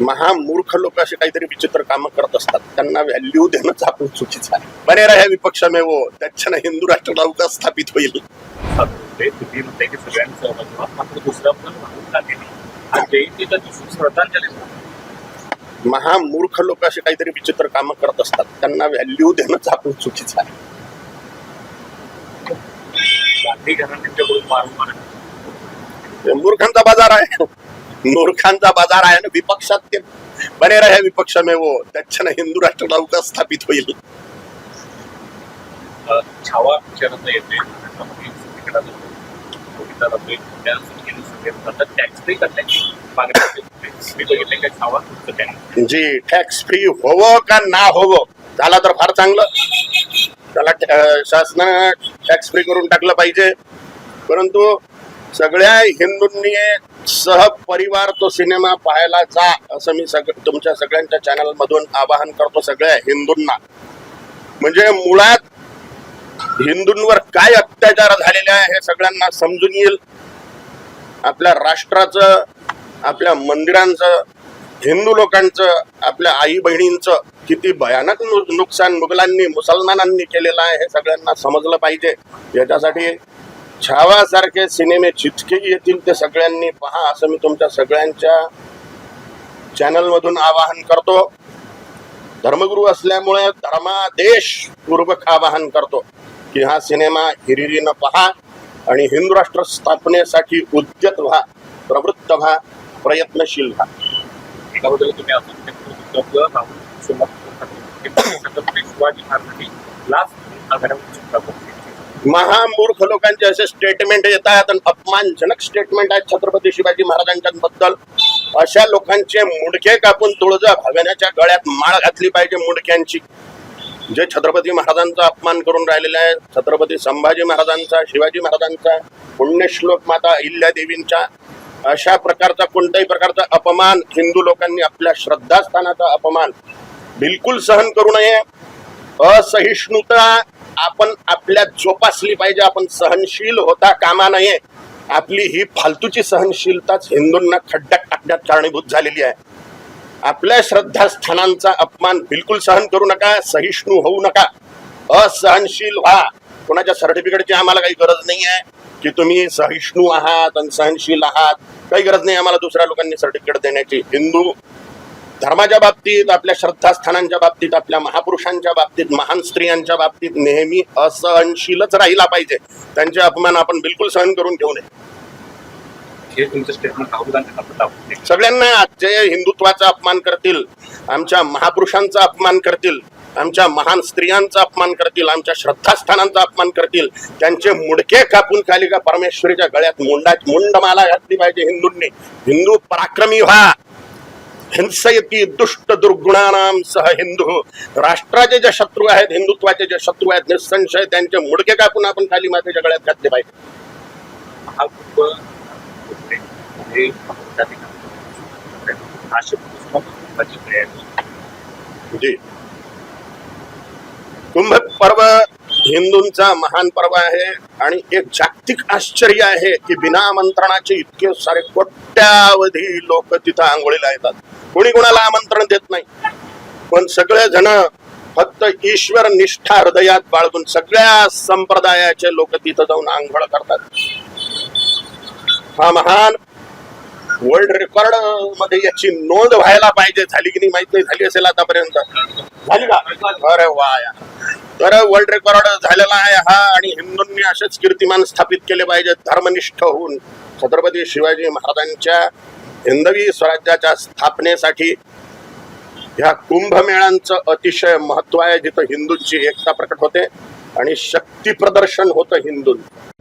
महामूर्ख लोक असे काहीतरी विचित्र कामं करत असतात. त्यांना व्हॅल्यू देणंच आपण चुकीचं आहे. बरे राहा विपक्ष में वो त्याच्यानं हिंदू राष्ट्र लवकर स्थापित होईल. महामूर्ख लोक असे काहीतरी विचित्र कामं करत असतात. त्यांना व्हॅल्यू देणंच आपण चुकीचं आहे. मूर्खांचा बाजार आहे. मूर्खांचा बाजार आहे आणि विपक्षात ते बरे राहा विपक्ष में वो. त्याच्यानं हिंदू राष्ट्र लवकर स्थापित होईल. छावा येते जी टॅक्स फ्री होवं का ना होवं? झाला तर फार चांगलं. त्याला शासनानं टॅक्स फ्री करून टाकलं पाहिजे. परंतु सगळ्या हिंदूंनी सहपरिवार तो सिनेमा पाहायला जा असं मी सग तुमच्या सगळ्यांच्या चॅनल मधून आवाहन करतो सगळ्या हिंदूंना. म्हणजे मुळात हिंदूंवर काय अत्याचार झालेले आहे हे सगळ्यांना समजून येईल. आपल्या राष्ट्राचं आपल्या मंदिरांचं हिंदू लोकांचं आपल्या आई बहिणींचं किती भयानक नुकसान मुघलांनी मुसलमानांनी केलेलं आहे हे सगळ्यांना समजलं पाहिजे. याच्यासाठी छावासारखे सिनेमे जितके येतील ते सगळ्यांनी पहा असं मी तुमच्या सगळ्यांच्या चॅनलमधून आवाहन करतो. धर्मगुरू असल्यामुळे धर्मादेश पूर्वक आवाहन करतो की हा सिनेमा हिरिरीनं पहा आणि हिंदू राष्ट्र स्थापनेसाठी उद्यत व्हा प्रवृत्त व्हा प्रयत्नशील व्हा. तुम्ही शिवाजी महाराजांनी लास्ट महामूर्ख लोकांचे असे स्टेटमेंट येत आहेत आणि अपमानजनक स्टेटमेंट आहेत छत्रपती शिवाजी महाराजांच्याबद्दल अशा लोकांचे मुडके कापून तुळजा भगण्याच्या गळ्यात माळ घातली पाहिजे मुडक्यांची. जे छत्रपती महाराजांचा अपमान करून राहिलेले आहे छत्रपती संभाजी महाराजांचा शिवाजी महाराजांचा पुण्यश्लोक माता अहिल्यादेवींच्या अशा प्रकारचा कोणत्याही प्रकारचा अपमान हिंदू लोकांनी आपल्या श्रद्धास्थानाचा अपमान बिलकुल सहन करू नये. असहिष्णुता आपण आपल्यात जोपासली पाहिजे. आपण सहनशील होता कामा नये. आपली ही फालतूची सहनशीलताच हिंदूंना खड्ड्यात टाकण्यात कारणीभूत झालेली आहे. आपल्या श्रद्धास्थानांचा अपमान बिलकुल सहन करू नका सहिष्णू होऊ नका. असहनशील व्हा. कोणाच्या सर्टिफिकेटची आम्हाला काही गरज नाही आहे की तुम्ही सहिष्णू आहात आणि सहनशील आहात. काही गरज नाही आम्हाला दुसऱ्या लोकांनी सर्टिफिकेट देण्याची. हिंदू धर्माच्या बाबतीत आपल्या श्रद्धास्थानांच्या बाबतीत आपल्या महापुरुषांच्या बाबतीत महान स्त्रियांच्या बाबतीत नेहमी असहनशीलच राहिला पाहिजे. त्यांचे अपमान आपण बिलकुल सहन करून घेऊ नये. सगळ्यांना जे हिंदुत्वाचा अपमान करतील आमच्या महापुरुषांचा अपमान करतील आमच्या महान स्त्रियांचा अपमान करतील आमच्या श्रद्धास्थानांचा अपमान करतील त्यांचे मुडके कापून खाली का परमेश्वरीच्या गळ्यात मुंडा मुंडमाला घातली पाहिजे हिंदूंनी. हिंदू पराक्रमी व्हा. हिंसयती दुष्ट दुर्गुणानाम सह हिंदू. राष्ट्राचे जे शत्रू आहेत हिंदुत्वाचे जे शत्रू आहेत निसंशय त्यांचे मुडके कापून आपण खाली मातेच्या गळ्यात घातले पाहिजे. जी. कुंभ पर्व हिंदूंचा महान पर्व आहे आणि एक जागतिक आश्चर्य आहे की बिना आमंत्रणाचे इतके सारे कोट्यावधी लोक तिथं आंघोळीला येतात. कोणी कोणाला आमंत्रण देत नाही. पण सगळे जण फक्त ईश्वर निष्ठा हृदयात बाळगून सगळ्या संप्रदायाचे लोक तिथं जाऊन आंघोळ करतात. हा महान वर्ल्ड रेकॉर्डमध्ये याची नोंद व्हायला पाहिजे. झाली की नाही माहीत नाही झाली असेल आतापर्यंत. झाली का? अरे वा. तर वर्ल्ड रेकॉर्ड झालेला आहे हा आणि हिंदूंनी असेच कीर्तिमान स्थापित केले पाहिजे धर्मनिष्ठ होऊन. छत्रपती शिवाजी महाराजांच्या हिंदवी स्वराज्याच्या स्थापनेसाठी ह्या कुंभमेळ्यांचं अतिशय महत्त्व आहे जिथं हिंदूंची एकता प्रकट होते आणि शक्ती प्रदर्शन होतं हिंदूंचं.